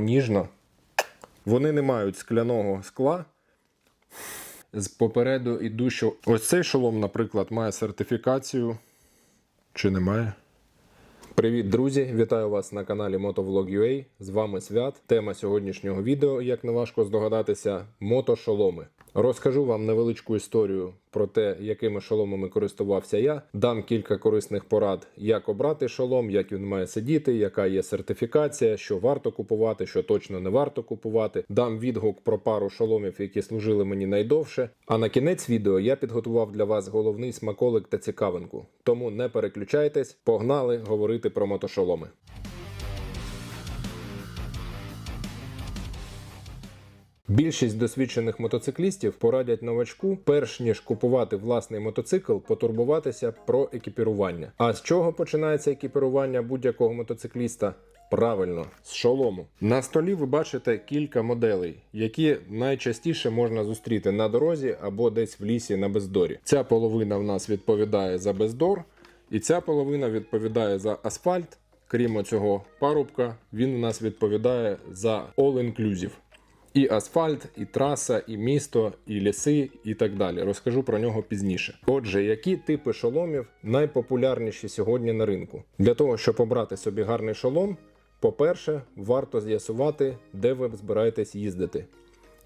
ніжно. Вони не мають скляного скла. З попереду ідущого. Ось цей шолом, наприклад, має сертифікацію. Чи немає? Привіт, друзі! Вітаю вас на каналі Motovlog.ua. З вами Свят. Тема сьогоднішнього відео, як не важко здогадатися, мотошоломи. Розкажу вам невеличку історію про те, якими шоломами користувався я. Дам кілька корисних порад, як обрати шолом, як він має сидіти, яка є сертифікація, що варто купувати, що точно не варто купувати. Дам відгук про пару шоломів, які служили мені найдовше. А на кінець відео я підготував для вас головний смаколик та цікавинку. Тому не переключайтесь, погнали говорити про мотошоломи. Більшість досвідчених мотоциклістів порадять новачку, перш ніж купувати власний мотоцикл, потурбуватися про екіпірування. А з чого починається екіпірування будь-якого мотоцикліста? Правильно, з шолому. На столі ви бачите кілька моделей, які найчастіше можна зустріти на дорозі або десь в лісі на бездорі. Ця половина в нас відповідає за бездор, і ця половина відповідає за асфальт. Крім цього парубка, він у нас відповідає за all-inclusive. І асфальт, і траса, і місто, і ліси, і так далі. Розкажу про нього пізніше. Отже, які типи шоломів найпопулярніші сьогодні на ринку? Для того, щоб обрати собі гарний шолом, по-перше, варто з'ясувати, де ви збираєтесь їздити.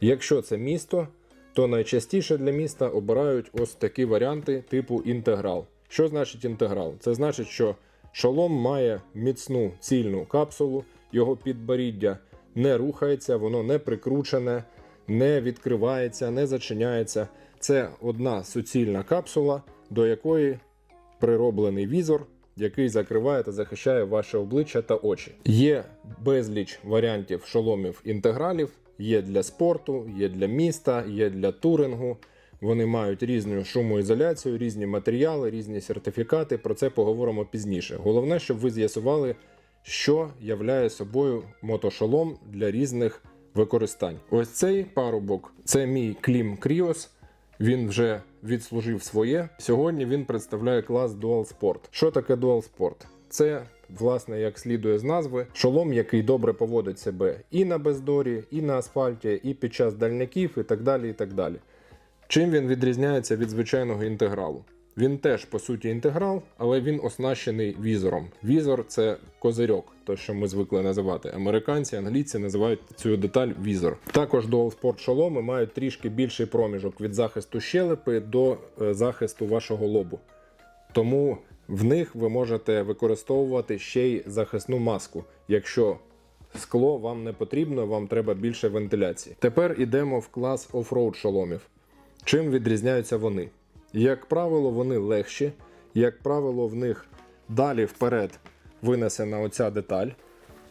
Якщо це місто, то найчастіше для міста обирають ось такі варіанти типу інтеграл. Що значить інтеграл? Це значить, що шолом має міцну цільну капсулу, його підборіддя не рухається, воно не прикручене, не відкривається, не зачиняється. Це одна суцільна капсула, до якої прироблений візор, який закриває та захищає ваше обличчя та очі. Є безліч варіантів шоломів інтегралів, є для спорту, є для міста, є для турингу. Вони мають різну шумоізоляцію, різні матеріали, різні сертифікати. Про це поговоримо пізніше. Головне, щоб ви з'ясували, що являє собою мотошолом для різних використань. Ось цей парубок це мій Клім Кріос. Він вже відслужив своє. Сьогодні він представляє клас Dual Sport. Що таке Dual Sport? Це, власне, як слідує з назви, шолом, який добре поводить себе і на бездорі, і на асфальті, і під час дальняків, і так далі. і так далі. Чим він відрізняється від звичайного інтегралу? Він теж по суті інтеграл, але він оснащений візором. Візор це козирьок, то що ми звикли називати. Американці, англійці називають цю деталь візор. Також Dual Sport шоломи мають трішки більший проміжок від захисту щелепи до е, захисту вашого лобу. Тому в них ви можете використовувати ще й захисну маску, якщо скло вам не потрібно, вам треба більше вентиляції. Тепер йдемо в клас офроуд шоломів. Чим відрізняються вони? Як правило, вони легші, як правило, в них далі вперед винесена оця деталь.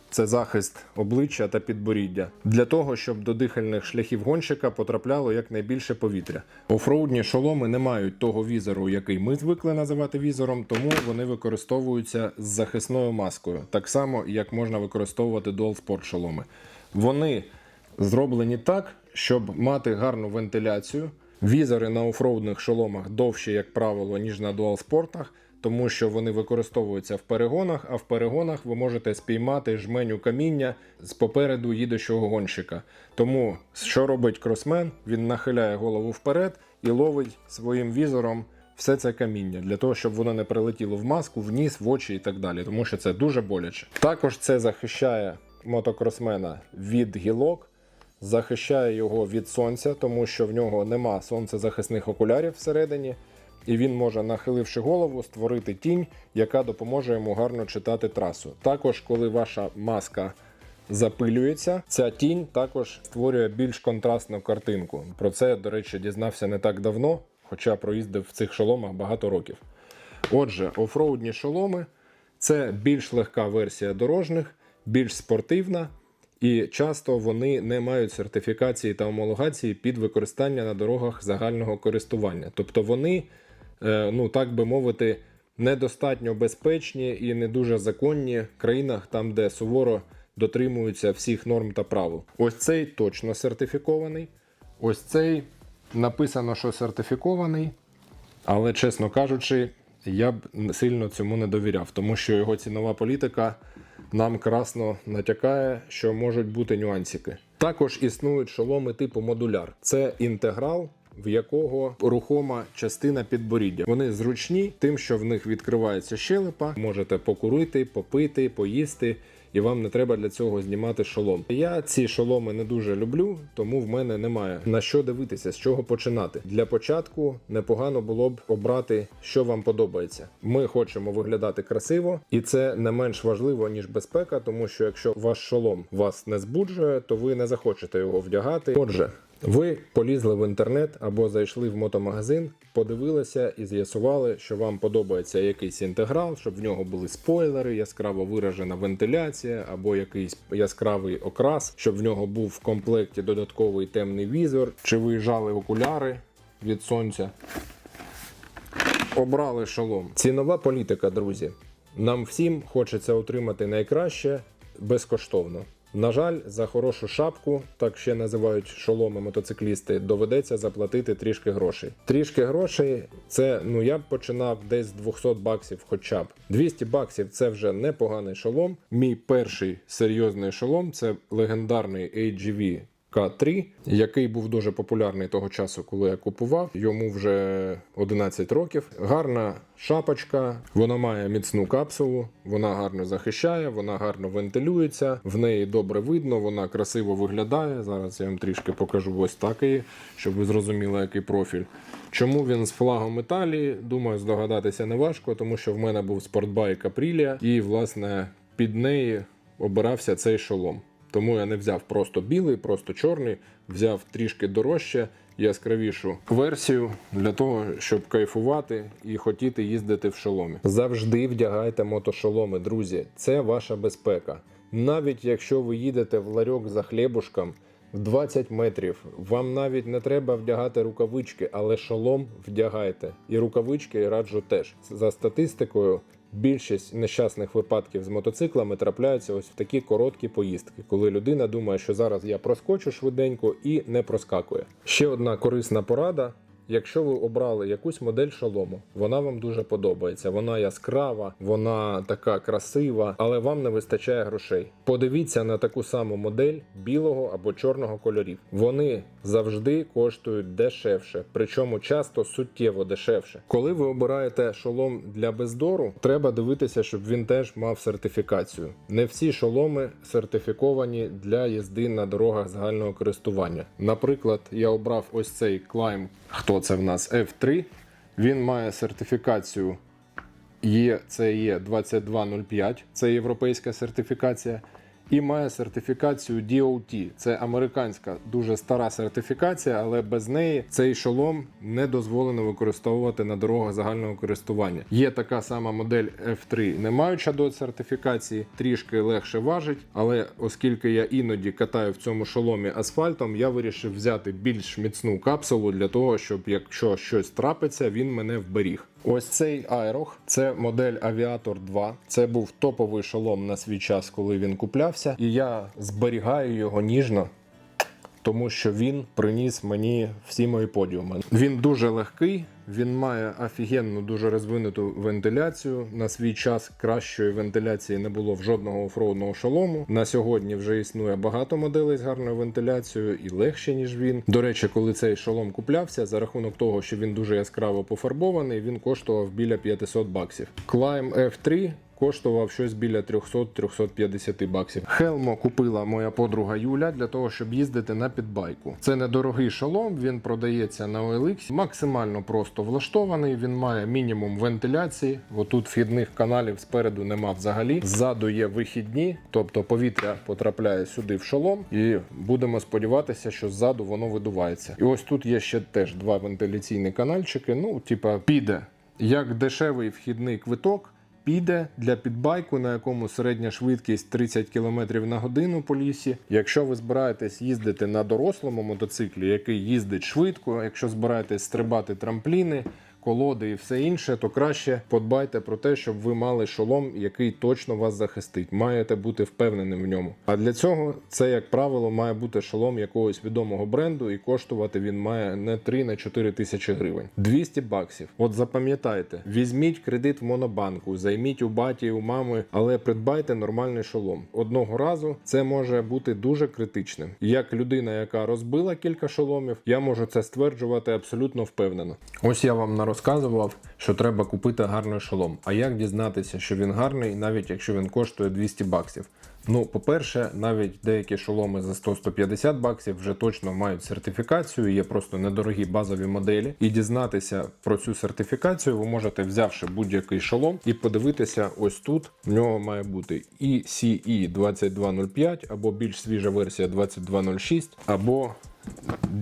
Це захист обличчя та підборіддя для того, щоб до дихальних шляхів гонщика потрапляло якнайбільше повітря. Офроудні шоломи не мають того візору, який ми звикли називати візором, тому вони використовуються з захисною маскою, так само як можна використовувати Sport шоломи. Вони зроблені так, щоб мати гарну вентиляцію. Візори на офроудних шоломах довші, як правило, ніж на дуалспортах, тому що вони використовуються в перегонах, а в перегонах ви можете спіймати жменю каміння з попереду їдущого гонщика. Тому що робить кросмен? Він нахиляє голову вперед і ловить своїм візором все це каміння для того, щоб воно не прилетіло в маску, в ніс, в очі і так далі, тому що це дуже боляче. Також це захищає мотокросмена від гілок захищає його від сонця, тому що в нього нема сонцезахисних окулярів всередині, і він може, нахиливши голову, створити тінь, яка допоможе йому гарно читати трасу. Також, коли ваша маска запилюється, ця тінь також створює більш контрастну картинку. Про це, до речі, дізнався не так давно, хоча проїздив в цих шоломах багато років. Отже, офроудні шоломи це більш легка версія дорожніх, більш спортивна. І часто вони не мають сертифікації та homologації під використання на дорогах загального користування. Тобто вони, е, ну так би мовити, недостатньо безпечні і не дуже законні в країнах, там, де суворо дотримуються всіх норм та правил. Ось цей точно сертифікований. Ось цей написано, що сертифікований, але, чесно кажучи, я б сильно цьому не довіряв, тому що його цінова політика нам красно натякає, що можуть бути нюансики. Також існують шоломи типу модуляр. Це інтеграл. В якого рухома частина підборіддя. Вони зручні, тим, що в них відкривається щелепа, можете покурити, попити, поїсти, і вам не треба для цього знімати шолом. Я ці шоломи не дуже люблю, тому в мене немає на що дивитися, з чого починати. Для початку непогано було б обрати, що вам подобається. Ми хочемо виглядати красиво, і це не менш важливо ніж безпека, тому що якщо ваш шолом вас не збуджує, то ви не захочете його вдягати. Отже. Ви полізли в інтернет або зайшли в мотомагазин, подивилися і з'ясували, що вам подобається якийсь інтеграл, щоб в нього були спойлери, яскраво виражена вентиляція або якийсь яскравий окрас, щоб в нього був в комплекті додатковий темний візор, чи виїжджали окуляри від сонця. Обрали шолом. Цінова політика, друзі. Нам всім хочеться отримати найкраще безкоштовно. На жаль, за хорошу шапку, так ще називають шоломи мотоциклісти, доведеться заплатити трішки грошей. Трішки грошей це ну я б починав десь з 200 баксів, хоча б 200 баксів це вже непоганий шолом. Мій перший серйозний шолом це легендарний AGV К3, який був дуже популярний того часу, коли я купував. Йому вже 11 років. Гарна шапочка, вона має міцну капсулу, вона гарно захищає, вона гарно вентилюється, в неї добре видно, вона красиво виглядає. Зараз я вам трішки покажу ось так її, щоб ви зрозуміли, який профіль. Чому він з флагом Італії? Думаю, здогадатися не важко, тому що в мене був спортбайк Апрілія, і власне під неї обирався цей шолом. Тому я не взяв просто білий, просто чорний, взяв трішки дорожче, яскравішу версію для того, щоб кайфувати і хотіти їздити в шоломі. Завжди вдягайте мотошоломи, друзі. Це ваша безпека. Навіть якщо ви їдете в ларьок за хлібушком в 20 метрів, вам навіть не треба вдягати рукавички, але шолом вдягайте. І рукавички раджу теж. За статистикою. Більшість нещасних випадків з мотоциклами трапляються ось в такі короткі поїздки, коли людина думає, що зараз я проскочу швиденько і не проскакує. Ще одна корисна порада. Якщо ви обрали якусь модель шолому, вона вам дуже подобається. Вона яскрава, вона така красива, але вам не вистачає грошей. Подивіться на таку саму модель білого або чорного кольорів. Вони завжди коштують дешевше, причому часто суттєво дешевше. Коли ви обираєте шолом для бездору, треба дивитися, щоб він теж мав сертифікацію. Не всі шоломи сертифіковані для їзди на дорогах загального користування. Наприклад, я обрав ось цей Climb, хто це в нас F3. Він має сертифікацію ЄЦЕ 2205, це європейська сертифікація, і має сертифікацію DOT. Це американська дуже стара сертифікація, але без неї цей шолом не дозволено використовувати на дорогах загального користування. Є така сама модель F3, не маюча до сертифікації, трішки легше важить, але оскільки я іноді катаю в цьому шоломі асфальтом, я вирішив взяти більш міцну капсулу для того, щоб якщо щось трапиться, він мене вберіг. Ось цей Айрох, це модель Авіатор 2. Це був топовий шолом на свій час, коли він куплявся, і я зберігаю його ніжно. Тому що він приніс мені всі мої подіуми. Він дуже легкий, він має офігенну, дуже розвинуту вентиляцію. На свій час кращої вентиляції не було в жодного офроудного шолому. На сьогодні вже існує багато моделей з гарною вентиляцією і легше, ніж він. До речі, коли цей шолом куплявся, за рахунок того, що він дуже яскраво пофарбований, він коштував біля 500 баксів. Climb F3 коштував щось біля 300-350 баксів. Хелмо купила моя подруга Юля для того, щоб їздити на підбайку. Це недорогий шолом, він продається на OLX, максимально просто влаштований. Він має мінімум вентиляції. Отут вхідних каналів спереду нема взагалі. Ззаду є вихідні, тобто повітря потрапляє сюди в шолом, і будемо сподіватися, що ззаду воно видувається. І ось тут є ще теж два вентиляційні канальчики. Ну, типа, піде як дешевий вхідний квиток піде для підбайку, на якому середня швидкість 30 км на годину по лісі. Якщо ви збираєтесь їздити на дорослому мотоциклі, який їздить швидко, якщо збираєтесь стрибати трампліни, колоди і все інше, то краще подбайте про те, щоб ви мали шолом, який точно вас захистить. Маєте бути впевненим в ньому. А для цього це, як правило, має бути шолом якогось відомого бренду, і коштувати він має не 3 не 4 тисячі гривень. 200 баксів. От запам'ятайте, візьміть кредит в монобанку, займіть у баті, у мами, але придбайте нормальний шолом. Одного разу це може бути дуже критичним. Як людина, яка розбила кілька шоломів, я можу це стверджувати абсолютно впевнено. Ось я вам розказував, що треба купити гарний шолом. А як дізнатися, що він гарний, навіть якщо він коштує 200 баксів? Ну, по-перше, навіть деякі шоломи за 100-150 баксів вже точно мають сертифікацію, є просто недорогі базові моделі. І дізнатися про цю сертифікацію ви можете, взявши будь-який шолом, і подивитися ось тут. В нього має бути і CE 2205, або більш свіжа версія 2206, або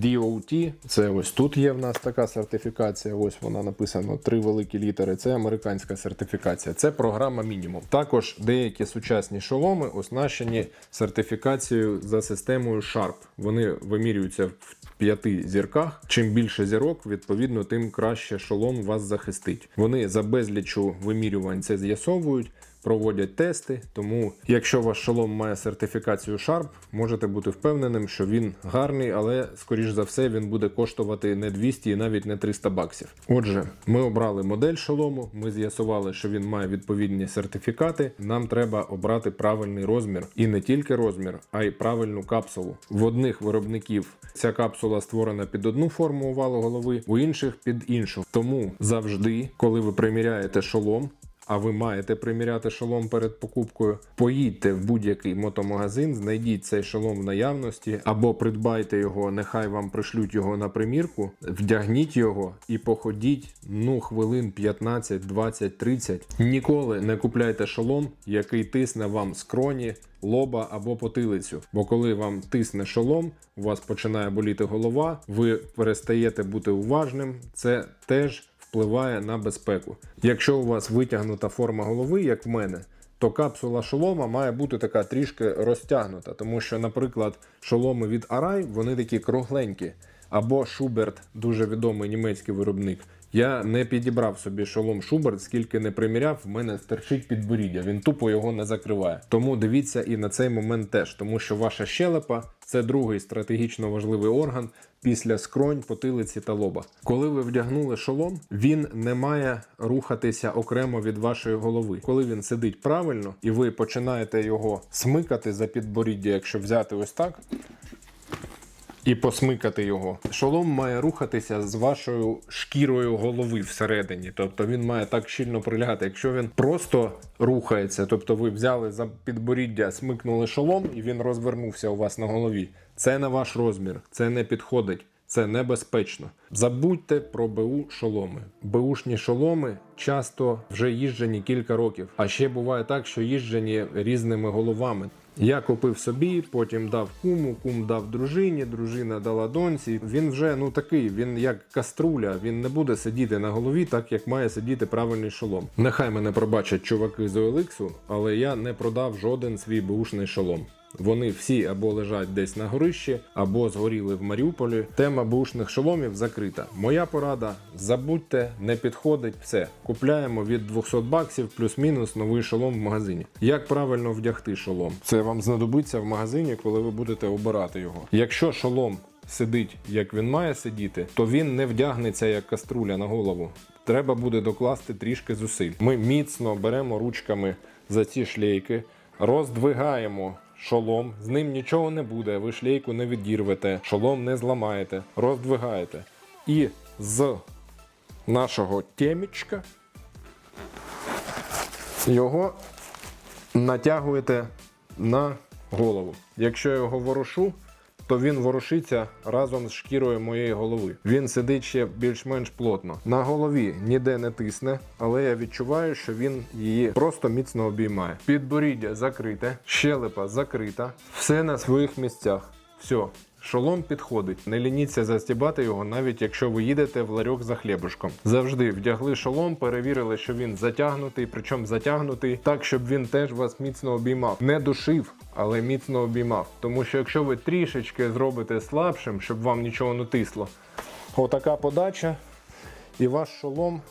DOT, це ось тут є в нас така сертифікація. Ось вона написана три великі літери. Це американська сертифікація. Це програма мінімум. Також деякі сучасні шоломи оснащені сертифікацією за системою Sharp. Вони вимірюються в п'яти зірках. Чим більше зірок, відповідно, тим краще шолом вас захистить. Вони за безлічу вимірювань це з'ясовують проводять тести. Тому, якщо ваш шолом має сертифікацію Sharp, можете бути впевненим, що він гарний, але скоріш за все він буде коштувати не 200 і навіть не 300 баксів. Отже, ми обрали модель шолому. Ми з'ясували, що він має відповідні сертифікати. Нам треба обрати правильний розмір, і не тільки розмір, а й правильну капсулу. В одних виробників ця капсула створена під одну форму овалу голови, у інших під іншу. Тому завжди, коли ви приміряєте шолом а ви маєте приміряти шолом перед покупкою, поїдьте в будь-який мотомагазин, знайдіть цей шолом в наявності, або придбайте його, нехай вам пришлють його на примірку, вдягніть його і походіть ну хвилин 15, 20, 30. Ніколи не купляйте шолом, який тисне вам скроні. Лоба або потилицю, бо коли вам тисне шолом, у вас починає боліти голова, ви перестаєте бути уважним. Це теж впливає на безпеку. Якщо у вас витягнута форма голови, як в мене, то капсула шолома має бути така трішки розтягнута, тому що, наприклад, шоломи від Arai, вони такі кругленькі. Або Шуберт, дуже відомий німецький виробник. Я не підібрав собі шолом Шуберт, скільки не приміряв, в мене стерчить підборіддя. Він тупо його не закриває. Тому дивіться і на цей момент теж, тому що ваша щелепа це другий стратегічно важливий орган після скронь, потилиці та лоба. Коли ви вдягнули шолом, він не має рухатися окремо від вашої голови. Коли він сидить правильно і ви починаєте його смикати за підборіддя, якщо взяти ось так і посмикати його. Шолом має рухатися з вашою шкірою голови всередині. Тобто він має так щільно прилягати. Якщо він просто рухається, тобто ви взяли за підборіддя, смикнули шолом і він розвернувся у вас на голові. Це не ваш розмір, це не підходить. Це небезпечно. Забудьте про БУ шоломи. БУшні шоломи часто вже їжджені кілька років. А ще буває так, що їжджені різними головами. Я купив собі, потім дав куму, кум дав дружині, дружина дала доньці. Він вже ну такий, він як каструля, він не буде сидіти на голові, так як має сидіти правильний шолом. Нехай мене пробачать чуваки з OLX, але я не продав жоден свій бушний шолом. Вони всі або лежать десь на горищі, або згоріли в Маріуполі. Тема бушних шоломів закрита. Моя порада: забудьте, не підходить все. Купляємо від 200 баксів плюс-мінус новий шолом в магазині. Як правильно вдягти шолом? Це вам знадобиться в магазині, коли ви будете обирати його. Якщо шолом сидить, як він має сидіти, то він не вдягнеться як каструля на голову. Треба буде докласти трішки зусиль. Ми міцно беремо ручками за ці шлейки, роздвигаємо шолом, з ним нічого не буде, ви шлейку не відірвете, шолом не зламаєте, роздвигаєте. І з нашого темічка його натягуєте на голову. Якщо я його ворушу, то він ворушиться разом з шкірою моєї голови. Він сидить ще більш-менш плотно. На голові ніде не тисне, але я відчуваю, що він її просто міцно обіймає. Підборіддя закрите, щелепа закрита, все на своїх місцях. Все. Шолом підходить, не лініться застібати його, навіть якщо ви їдете в ларьок за хлібушком. Завжди вдягли шолом, перевірили, що він затягнутий, причому затягнутий так, щоб він теж вас міцно обіймав. Не душив, але міцно обіймав. Тому що якщо ви трішечки зробите слабшим, щоб вам нічого не тисло, отака подача. і ваш шолом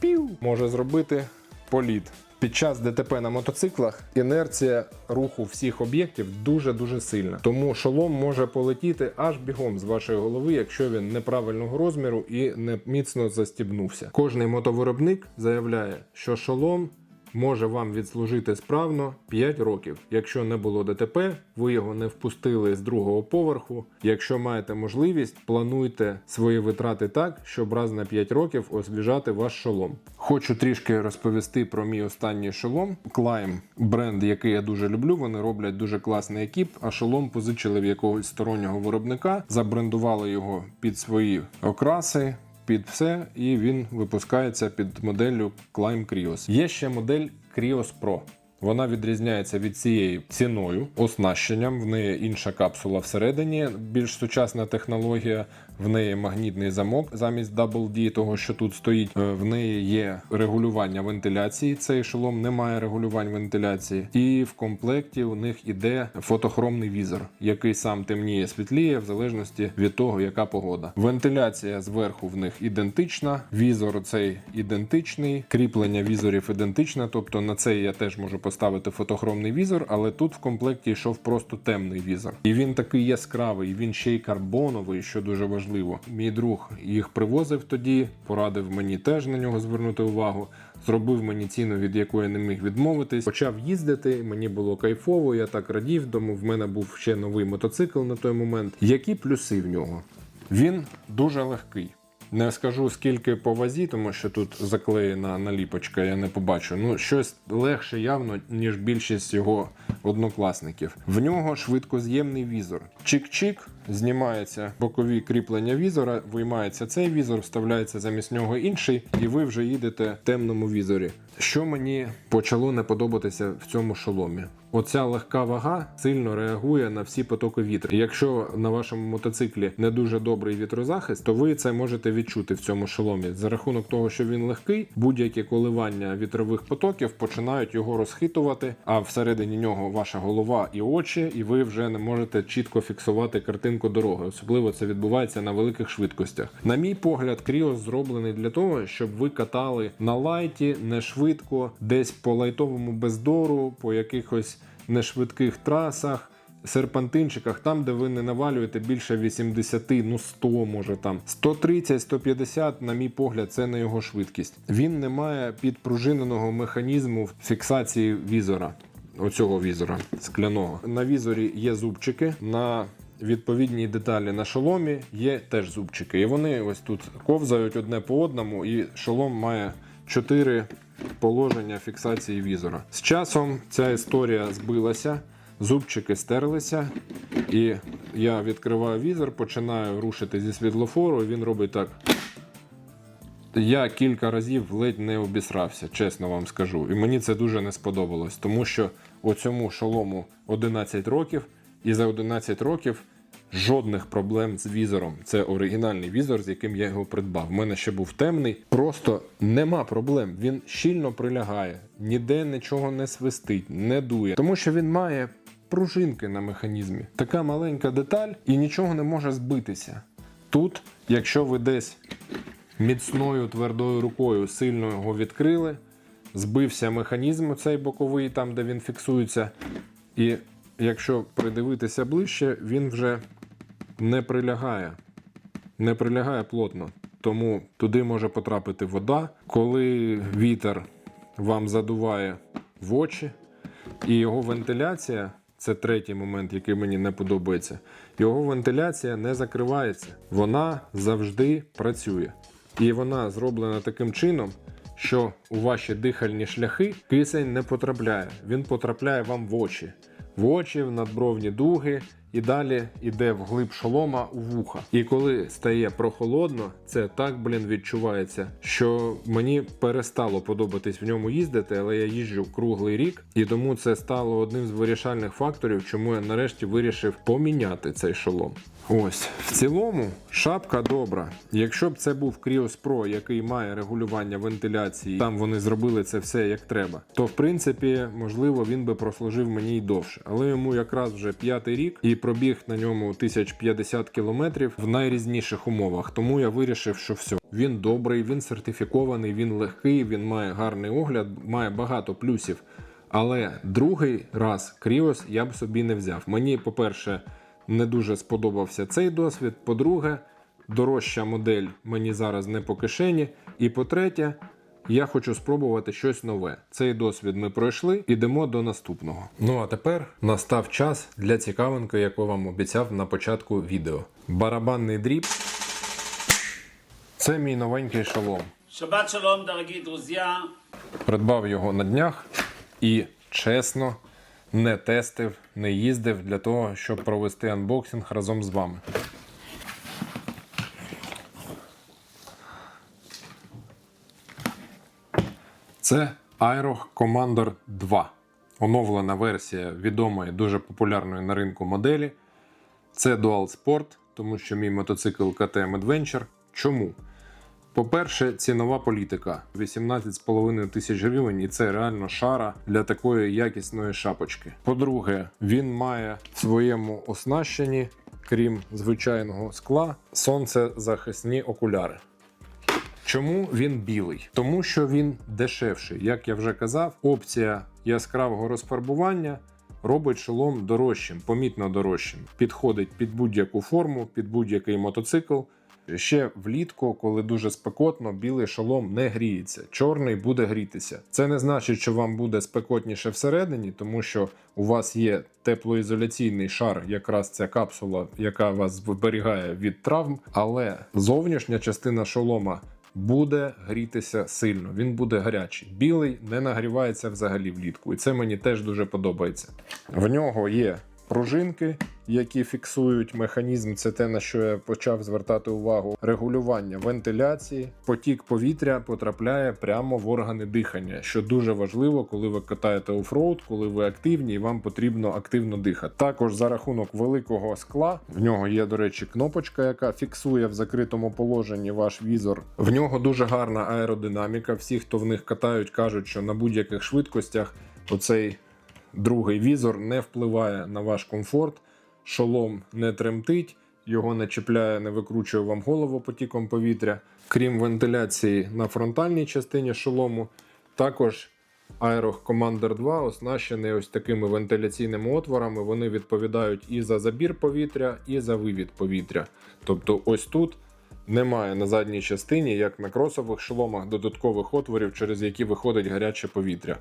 пів може зробити політ. Під час ДТП на мотоциклах інерція руху всіх об'єктів дуже-дуже сильна. Тому шолом може полетіти аж бігом з вашої голови, якщо він неправильного розміру і не міцно застібнувся. Кожний мотовиробник заявляє, що шолом може вам відслужити справно 5 років. Якщо не було ДТП, ви його не впустили з другого поверху. Якщо маєте можливість, плануйте свої витрати так, щоб раз на 5 років освіжати ваш шолом. Хочу трішки розповісти про мій останній шолом. Climb бренд, який я дуже люблю. Вони роблять дуже класний екіп, а шолом позичили в якогось стороннього виробника, забрендували його під свої окраси під все, і він випускається під моделлю Climb Krios. Є ще модель Krios Pro. Вона відрізняється від цієї ціною, оснащенням. В неї інша капсула всередині, більш сучасна технологія. В неї магнітний замок замість Double D, того що тут стоїть. Е, В неї є регулювання вентиляції. Цей шолом не має регулювань вентиляції, і в комплекті у них іде фотохромний візор, який сам темніє, світліє в залежності від того, яка погода. Вентиляція зверху в них ідентична. Візор цей ідентичний, кріплення візорів ідентичне. Тобто на цей я теж можу поставити фотохромний візор, але тут в комплекті йшов просто темний візор. І він такий яскравий, він ще й карбоновий, що дуже важливо. Мій друг їх привозив тоді, порадив мені теж на нього звернути увагу. Зробив мені ціну, від якої не міг відмовитись. Почав їздити, мені було кайфово, я так радів, тому в мене був ще новий мотоцикл на той момент. Які плюси в нього? Він дуже легкий. Не скажу скільки по вазі, тому що тут заклеєна наліпочка, я не побачу. Ну, щось легше явно, ніж більшість його однокласників. В нього швидкоз'ємний візор. Чик-чик, знімається бокові кріплення візора, виймається цей візор, вставляється замість нього інший, і ви вже їдете в темному візорі. Що мені почало не подобатися в цьому шоломі? Оця легка вага сильно реагує на всі потоки вітру. Якщо на вашому мотоциклі не дуже добрий вітрозахист, то ви це можете відчути в цьому шоломі. За рахунок того, що він легкий, будь-які коливання вітрових потоків починають його розхитувати. А всередині нього ваша голова і очі, і ви вже не можете чітко фіксувати картинку дороги. Особливо це відбувається на великих швидкостях. На мій погляд, Кріос зроблений для того, щоб ви катали на лайті не швидко, десь по лайтовому бездору, по якихось нешвидких трасах. Серпантинчиках, там, де ви не навалюєте більше 80, ну 100, може там 130-150, на мій погляд, це не його швидкість. Він не має підпружиненого механізму фіксації візора. Оцього візора скляного. На візорі є зубчики. На відповідній деталі на шоломі є теж зубчики. І вони ось тут ковзають одне по одному, і шолом має 4 положення фіксації візора. З часом ця історія збилася, зубчики стерлися, і я відкриваю візор, починаю рушити зі світлофору, і він робить так. Я кілька разів ледь не обісрався, чесно вам скажу. І мені це дуже не сподобалось, тому що оцьому шолому 11 років, і за 11 років жодних проблем з візором. Це оригінальний візор, з яким я його придбав. У мене ще був темний. Просто нема проблем. Він щільно прилягає, ніде нічого не свистить, не дує, тому що він має пружинки на механізмі. Така маленька деталь і нічого не може збитися. Тут, якщо ви десь міцною твердою рукою сильно його відкрили, збився механізм цей боковий, там де він фіксується. І якщо придивитися ближче, він вже не прилягає. Не прилягає плотно. Тому туди може потрапити вода, коли вітер вам задуває в очі, і його вентиляція це третій момент, який мені не подобається. Його вентиляція не закривається, вона завжди працює. І вона зроблена таким чином, що у ваші дихальні шляхи кисень не потрапляє. Він потрапляє вам в очі. В очі, в надбровні дуги, і далі йде вглиб шолома у вуха. І коли стає прохолодно, це так, блін, відчувається, що мені перестало подобатись в ньому їздити, але я їжджу круглий рік, і тому це стало одним з вирішальних факторів, чому я нарешті вирішив поміняти цей шолом. Ось в цілому шапка добра. Якщо б це був Krios Pro, який має регулювання вентиляції, там вони зробили це все як треба, то в принципі можливо він би прослужив мені й довше. Але йому якраз вже п'ятий рік і пробіг на ньому 1050 кілометрів в найрізніших умовах. Тому я вирішив, що все. Він добрий, він сертифікований, він легкий, він має гарний огляд, має багато плюсів. Але другий раз Кріос я б собі не взяв. Мені, по-перше, не дуже сподобався цей досвід. По-друге, дорожча модель мені зараз не по кишені. І по-третє, я хочу спробувати щось нове. Цей досвід ми пройшли, ідемо до наступного. Ну а тепер настав час для цікавинки, яку вам обіцяв на початку відео. Барабанний дріб. Це мій новенький шолом. Shabbat shalom, дорогі друзі. Придбав його на днях і чесно не тестив, не їздив для того, щоб провести анбоксинг разом з вами. Це Aero Commander 2. Оновлена версія відомої, дуже популярної на ринку моделі. Це Dual Sport, тому що мій мотоцикл KTM Adventure. Чому? По-перше, цінова політика 18,5 тисяч гривень, і це реально шара для такої якісної шапочки. По-друге, він має в своєму оснащенні, крім звичайного скла, сонцезахисні окуляри. Чому він білий? Тому що він дешевший. Як я вже казав, опція яскравого розфарбування робить шолом дорожчим, помітно дорожчим. Підходить під будь-яку форму, під будь-який мотоцикл. Ще влітку, коли дуже спекотно, білий шолом не гріється. Чорний буде грітися. Це не значить, що вам буде спекотніше всередині, тому що у вас є теплоізоляційний шар, якраз ця капсула, яка вас зберігає від травм. Але зовнішня частина шолома буде грітися сильно. Він буде гарячий. Білий не нагрівається взагалі влітку, і це мені теж дуже подобається. В нього є пружинки, які фіксують механізм. Це те, на що я почав звертати увагу. Регулювання вентиляції, потік повітря потрапляє прямо в органи дихання, що дуже важливо, коли ви катаєте офроуд, коли ви активні і вам потрібно активно дихати. Також за рахунок великого скла в нього є, до речі, кнопочка, яка фіксує в закритому положенні ваш візор. В нього дуже гарна аеродинаміка. Всі, хто в них катають, кажуть, що на будь-яких швидкостях оцей другий візор не впливає на ваш комфорт, шолом не тремтить, його не чіпляє, не викручує вам голову потіком повітря. Крім вентиляції на фронтальній частині шолому, також Aero Commander 2 оснащений ось такими вентиляційними отворами. Вони відповідають і за забір повітря, і за вивід повітря. Тобто, ось тут немає на задній частині, як на кросових шоломах, додаткових отворів, через які виходить гаряче повітря.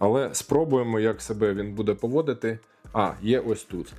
Але спробуємо, як себе він буде поводити. А, є ось тут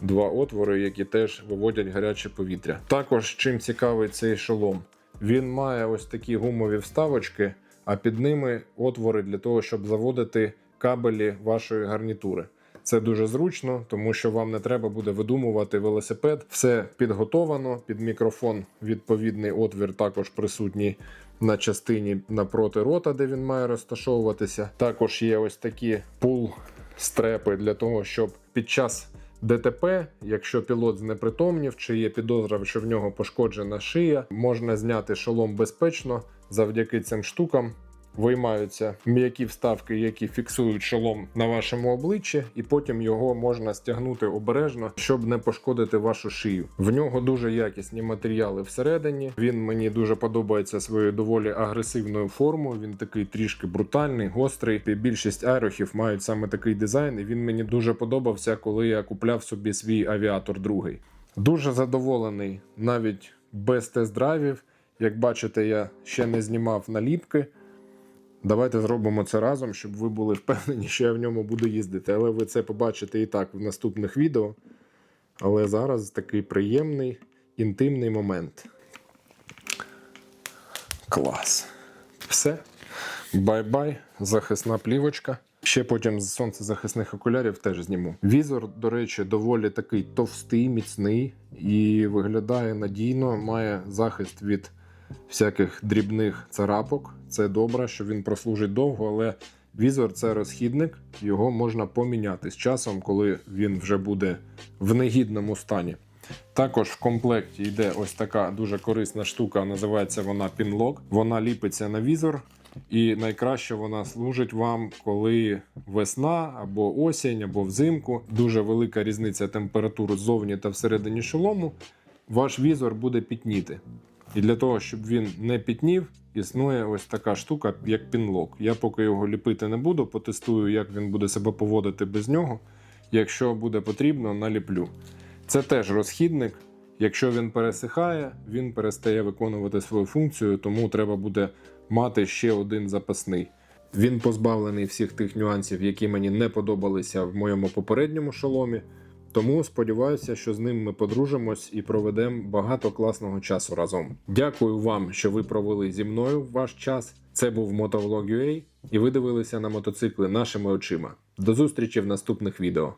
два отвори, які теж виводять гаряче повітря. Також чим цікавий цей шолом, він має ось такі гумові вставочки, а під ними отвори для того, щоб заводити кабелі вашої гарнітури. Це дуже зручно, тому що вам не треба буде видумувати велосипед. Все підготовано під мікрофон. Відповідний отвір також присутній на частині напроти рота, де він має розташовуватися. Також є ось такі пул стрепи для того, щоб під час ДТП, якщо пілот знепритомнів, чи є підозра, що в нього пошкоджена шия, можна зняти шолом безпечно завдяки цим штукам. Виймаються м'які вставки, які фіксують шолом на вашому обличчі, і потім його можна стягнути обережно, щоб не пошкодити вашу шию. В нього дуже якісні матеріали всередині. Він мені дуже подобається своєю доволі агресивною формою. Він такий трішки брутальний, гострий. Більшість аерохів мають саме такий дизайн. І він мені дуже подобався, коли я купляв собі свій авіатор другий. Дуже задоволений навіть без тест-драйвів. Як бачите, я ще не знімав наліпки. Давайте зробимо це разом, щоб ви були впевнені, що я в ньому буду їздити. Але ви це побачите і так в наступних відео. Але зараз такий приємний інтимний момент. Клас. Все. Бай-бай, захисна плівочка. Ще потім з сонцезахисних окулярів теж зніму. Візор, до речі, доволі такий товстий, міцний і виглядає надійно, має захист від всяких дрібних царапок. Це добре, що він прослужить довго, але візор це розхідник, його можна поміняти з часом, коли він вже буде в негідному стані. Також в комплекті йде ось така дуже корисна штука, називається вона Pinlock. Вона ліпиться на візор, і найкраще вона служить вам, коли весна або осінь, або взимку. Дуже велика різниця температур ззовні та всередині шолому. Ваш візор буде пітніти. І для того, щоб він не пітнів, існує ось така штука, як пінлок. Я поки його ліпити не буду, потестую, як він буде себе поводити без нього. Якщо буде потрібно, наліплю. Це теж розхідник. Якщо він пересихає, він перестає виконувати свою функцію, тому треба буде мати ще один запасний. Він позбавлений всіх тих нюансів, які мені не подобалися в моєму попередньому шоломі. Тому сподіваюся, що з ним ми подружимось і проведемо багато класного часу разом. Дякую вам, що ви провели зі мною ваш час. Це був Motovlog.ua і ви дивилися на мотоцикли нашими очима. До зустрічі в наступних відео.